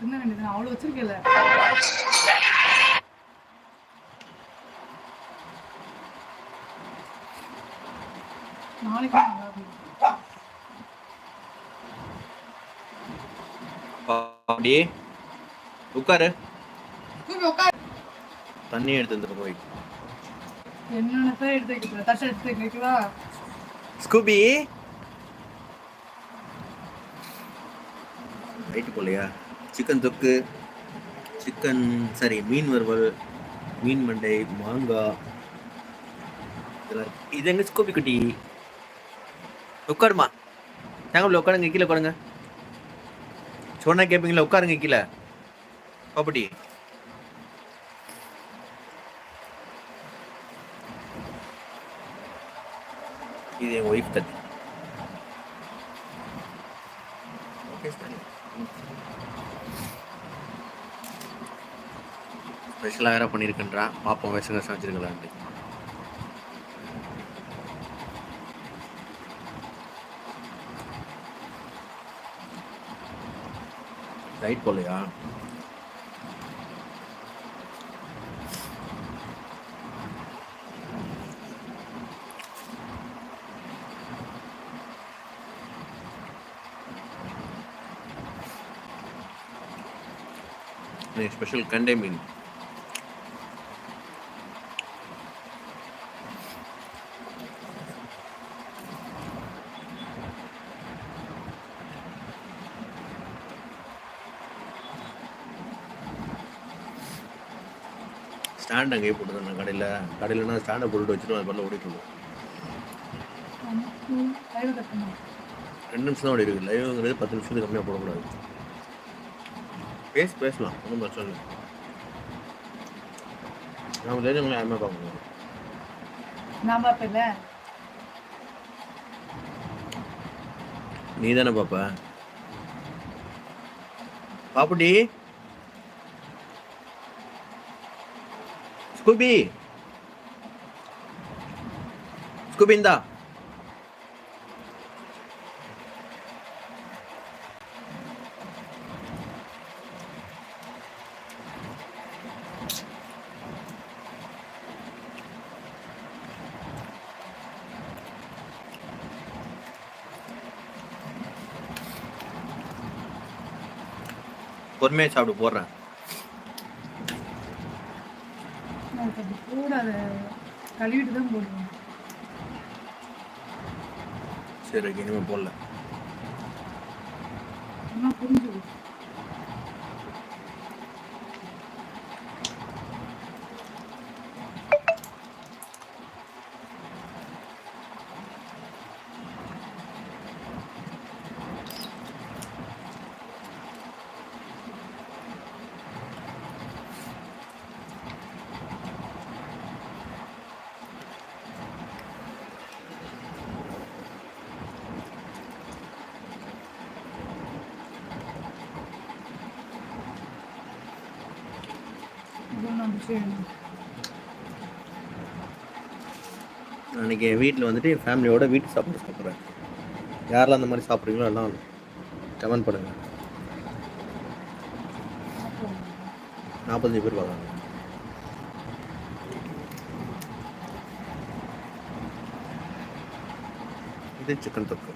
தின்ன வேண்டியது அவ்வளோ வச்சிருக்கல நாளைக்கு நல்லா இருக்கும். அப்படி உட்காரு. தண்ணி எடுத்து வந்துட்டு போய் என்னென்ன எடுத்து வைக்க தட்டை எடுத்து வைக்கவா? ஸ்கூபி. ரைட்டு போலையா சிக்கன் தொக்கு சிக்கன் சரி மீன் வறுவல் மீன் மண்டை மாங்காய் இதெல்லாம் இது எங்க ஸ்கூபி குட்டி? உட்காருமா. தேங்கப்பில் உட்காருங்க கீழே உட்காருங்க. சொன்னா கேட்பீங்களா உட்காருங்க கீழே. பாப்பட்டி இது என் ஒய்ஃப் தட்டி. ஓகே ஸ்பெஷலாக வேறு பண்ணியிருக்கின்றான். பார்ப்போம் விஷம் விஷம் வச்சிருக்கலான்ட்டு ரைட் போலையா? ஸ்பெஷல் கண்டே மீன். ஸ்டாண்ட் அங்கேயே போட்டு நான் கடையில் கடையிலனா ஸ்டாண்டை போட்டுட்டு வச்சுட்டு அது பண்ணல ஓடிட்டு தட்டணும் ரெண்டு நிமிஷம் தான் ஓடி இருக்கு லைவ்ங்கிறது பத்து நிமிஷத்துக்கு கம்மியாக போடக்கூடாது. பேச பேசலாம். ஒன்றும் பிரச்சனை இல்லை. நம்ம தெரிஞ்சவங்களே யாருமே பார்க்க முடியாது நான் பார்ப்பேன்ல? நீ தானே பாப்பா பாப்புடி ஸ்கூபி ஸ்கூபி இந்தா பொறுமையாக சாப்பிட்டு போடுறேன். அப்படி கூட அதை கழுவிட்டு தான் போடுவேன் சரி ஓகே இனிமேல் போடல. ஆனால் புரிஞ்சுது அன்றைக்கி என் வீட்டில் வந்துட்டு என் ஃபேமிலியோட வீட்டு சாப்பாடு சாப்பிட்றேன். யாரெல்லாம் அந்த மாதிரி சாப்பிட்றீங்களோ எல்லாம் கமெண்ட் பண்ணுங்க. நாற்பத்தஞ்சு பேர் வராங்க. இது சிக்கன் தொக்கு.